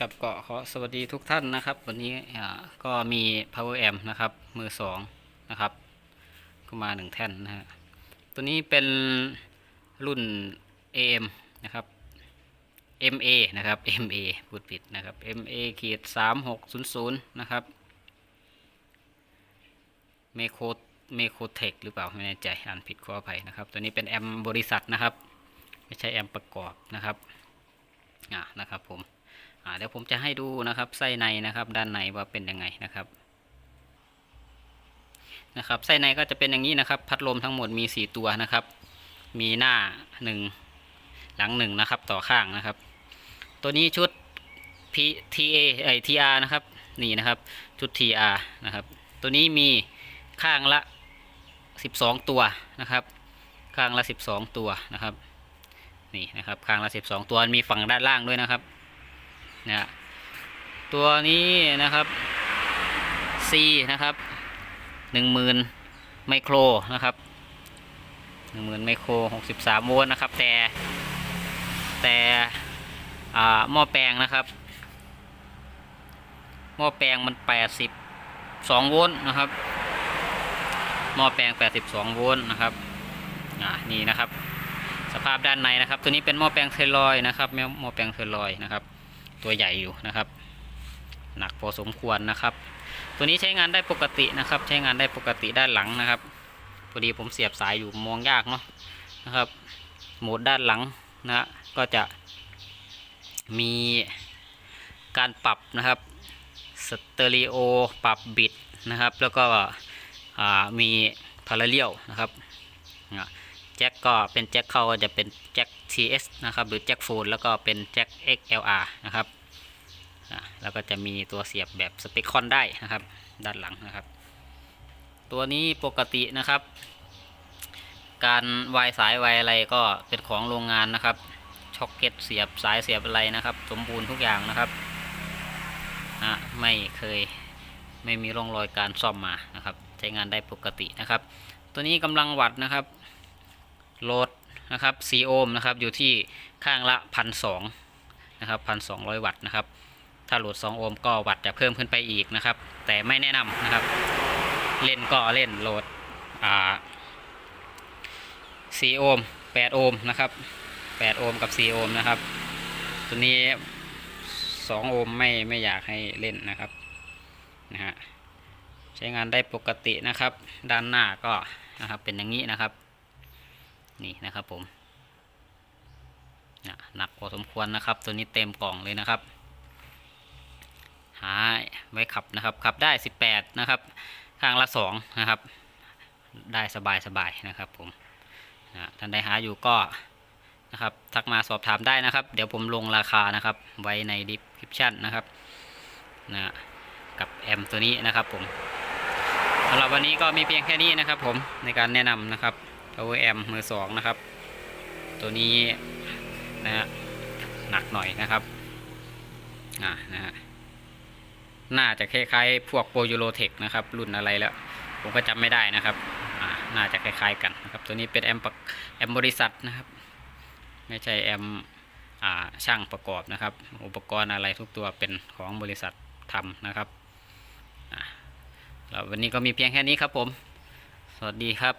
ครับก็ขอสวัสดีทุกท่านนะครับ วันนี้ก็มี power amp นะครับ มือสองนะครับก็มาหนึ่งแท่นนะฮะตัวนี้เป็นรุ่น AM นะครับ MA นะครับ MA พูดผิดนะครับ MA ขีดสามหกศูนย์ศูนย์นะครับเมโคเมโคเทคหรือเปล่า ไม่แน่ใจอ่านผิดขออภัยนะครับ ตัวนี้เป็นแอมบริษัทนะครับ ไม่ใช่แอมประกอบนะครับ อ่านะครับผมอ่าเดี๋ยวผมจะให้ดูนะครับไส้ในนะครับ ด้านในว่าเป็นยังไงนะครับนะครับไส้ในก็จะเป็นอย่างนี้นะครับ พัดลมทั้งหมดมี 4 ตัวนะครับ มีหน้า 1 หลัง1นะครับต่อข้างนะครับ ตัวนี้ชุด P TA ไอ TR นะครับนี่นะครับชุด TR นะครับตัวนี้มีข้างละ 12 ตัวนะครับ ข้างละ 12 ตัวนะครับ นี่นะครับข้างละ12ตัวมีฝั่งด้านล่างด้วยนะครับนะตัวนี้นะครับ C นะครับหนึ่งหมื่นไมโครนะครับหนึ่งหมื่นไมโครหกสิบสามโวลต์นะครับ แต่แต่อ่าหม้อแปลงนะครับหม้อแปลงมันแปดสิบสองโวลต์นะครับหม้อแปลงแปดสิบสองโวลต์นะครับอ่านี่นะครับ สภาพด้านในนะครับ ตัวนี้เป็นหม้อแปลงเทอร์ลอยนะครับหม้อแปลงเทอร์ลอยนะครับ ตัวใหญ่อยู่นะครับ หนักพอสมควรนะครับ ตัวนี้ใช้งานได้ปกตินะครับ ใช้งานได้ปกติด้านหลังนะครับพอดีผมเสียบสายอยู่มองยากเนาะนะครับโหมดด้านหลังนะก็จะมีการปรับนะครับสเตอริโอปรับบิดนะครับ แล้วก็มีพาราเลียวนะครับอะ ก็เป็นแจ็คเข้าก็จะเป็นแจ็ค TS นะครับหรือแจ็คโฟนแล้วก็เป็นแจ็ค XLR นะครับแล้วก็จะมีตัวเสียบแบบสเปคคอนได้นะครับ ด้านหลังนะครับ ตัวนี้ปกตินะครับ การวายสายวายอะไรก็เป็นของโรงงานนะครับช็อกเก็ตเสียบสายเสียบอะไรนะครับ สมบูรณ์ทุกอย่างนะครับนะไม่เคยไม่มีร่องรอยการซ่อมมานะครับ ใช้งานได้ปกตินะครับ ตัวนี้กำลังวัดนะครับ โหลดนะครับ4โอห์มนะครับอยู่ที่ข้างละพันสองนะครับพันสองร้อยวัตต์นะครับถ้าโหลด 2 โอห์มก็วัตต์จะเพิ่มขึ้นไปอีกนะครับ แต่ไม่แนะนำนะครับ เล่นก็เล่นโหลดอ่า4โอห์ม8โอห์มนะครับ8โอห์มกับ4โอห์มนะครับ ตัวนี้ 2 โอห์มไม่ไม่อยากให้เล่นนะครับนะฮะใช้งานได้ปกตินะครับ ด้านหน้าก็นะครับเป็นอย่างนี้นะครับ นี่นะครับผมหนักพอสมควรนะครับ ตัวนี้เต็มกล่องเลยนะครับ หาไว้ขับนะครับ ขับได้ 18 นะครับ ข้างละ 2 นะครับ ได้สบายสบายๆนะครับผมท่านใดหาอยู่ก็นะครับ ทักมาสอบถามได้นะครับ เดี๋ยวผมลงราคานะครับ ไว้ใน description นะครับนะกับแอมตัวนี้นะครับผมสำหรับวันนี้ก็มีเพียงแค่นี้นะครับผมในการแนะนำนะครับ power amp มือสองนะครับ ตัวนี้นะฮะหนักหน่อยนะครับอ่านะฮะน่าจะคล้ายๆพวกโปรยูโรเทคนะครับ รุ่นอะไรแล้ว ผมก็จำไม่ได้นะครับอ่าน่าจะคล้ายๆกันนะครับ ตัวนี้เป็นแอมปะแอมบริษัทนะครับ ไม่ใช่แอมอ่าช่างประกอบนะครับ อุปกรณ์อะไรทุกตัวเป็นของบริษัททำนะครับอ่าแล้ววันนี้ก็มีเพียงแค่นี้ครับผม สวัสดีครับ